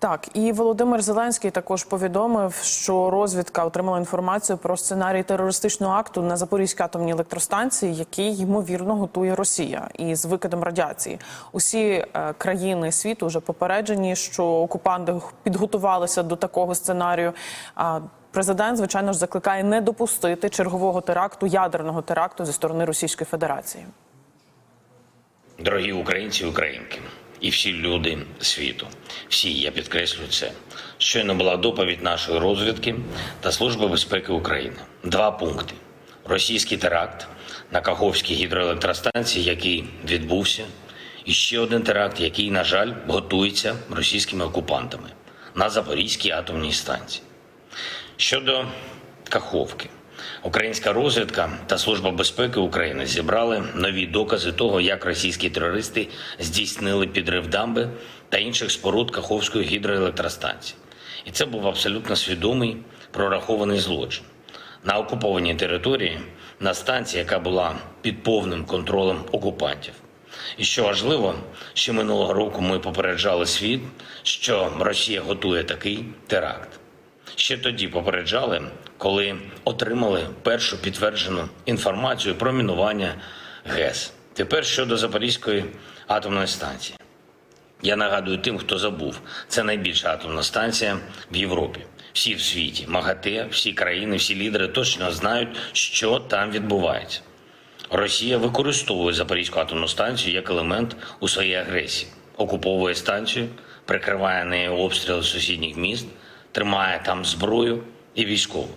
Так, і Володимир Зеленський також повідомив, що розвідка отримала інформацію про сценарій терористичного акту на Запорізькій атомній електростанції, який ймовірно готує Росія із викидом радіації. Усі е, країни світу вже попереджені, що окупанти підготувалися до такого сценарію. А президент, звичайно ж, закликає не допустити чергового теракту, ядерного теракту зі сторони Російської Федерації. Дорогі українці і українки, і всі люди світу, всі, я підкреслюю це. Щойно була доповідь нашої розвідки та Служби безпеки України. Два пункти: російський теракт на Каховській гідроелектростанції, який відбувся, і ще один теракт, який, на жаль, готується російськими окупантами на Запорізькій атомній станції. Щодо Каховки, українська розвідка та Служба безпеки України зібрали нові докази того, як російські терористи здійснили підрив дамби та інших споруд Каховської гідроелектростанції. І це був абсолютно свідомий прорахований злочин. На окупованій території, на станції, яка була під повним контролем окупантів. І що важливо, ще минулого року ми попереджали світ, що Росія готує такий теракт. Ще тоді попереджали, коли отримали першу підтверджену інформацію про мінування ГЕС. Тепер щодо Запорізької атомної станції. Я нагадую тим, хто забув, це найбільша атомна станція в Європі. Всі в світі, МАГАТЕ, всі країни, всі лідери точно знають, що там відбувається. Росія використовує Запорізьку атомну станцію як елемент у своїй агресії, окуповує станцію, прикриває нею обстріли сусідніх міст, тримає там зброю і військову.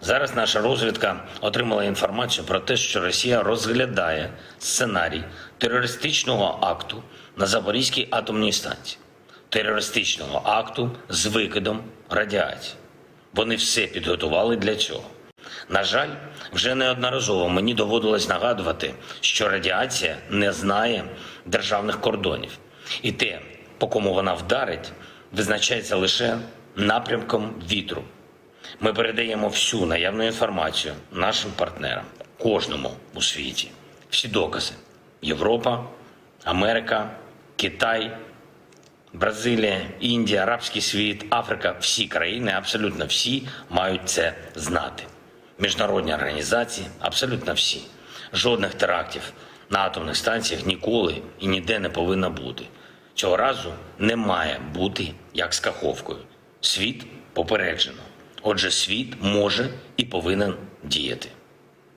Зараз наша розвідка отримала інформацію про те, що Росія розглядає сценарій терористичного акту на Запорізькій атомній станції, терористичного акту з викидом радіації. Вони все підготували для цього. На жаль, вже неодноразово мені доводилось нагадувати, що радіація не знає державних кордонів, і те, по кому вона вдарить, визначається лише напрямком вітру. Ми передаємо всю наявну інформацію нашим партнерам, кожному у світі. Всі докази: Європа, Америка, Китай, Бразилія, Індія, Арабський світ, Африка, всі країни, абсолютно всі мають це знати. Міжнародні організації, абсолютно всі. Жодних терактів на атомних станціях ніколи і ніде не повинно бути. Цього разу не має бути як з Каховкою. Світ попереджено. Отже, світ може і повинен діяти.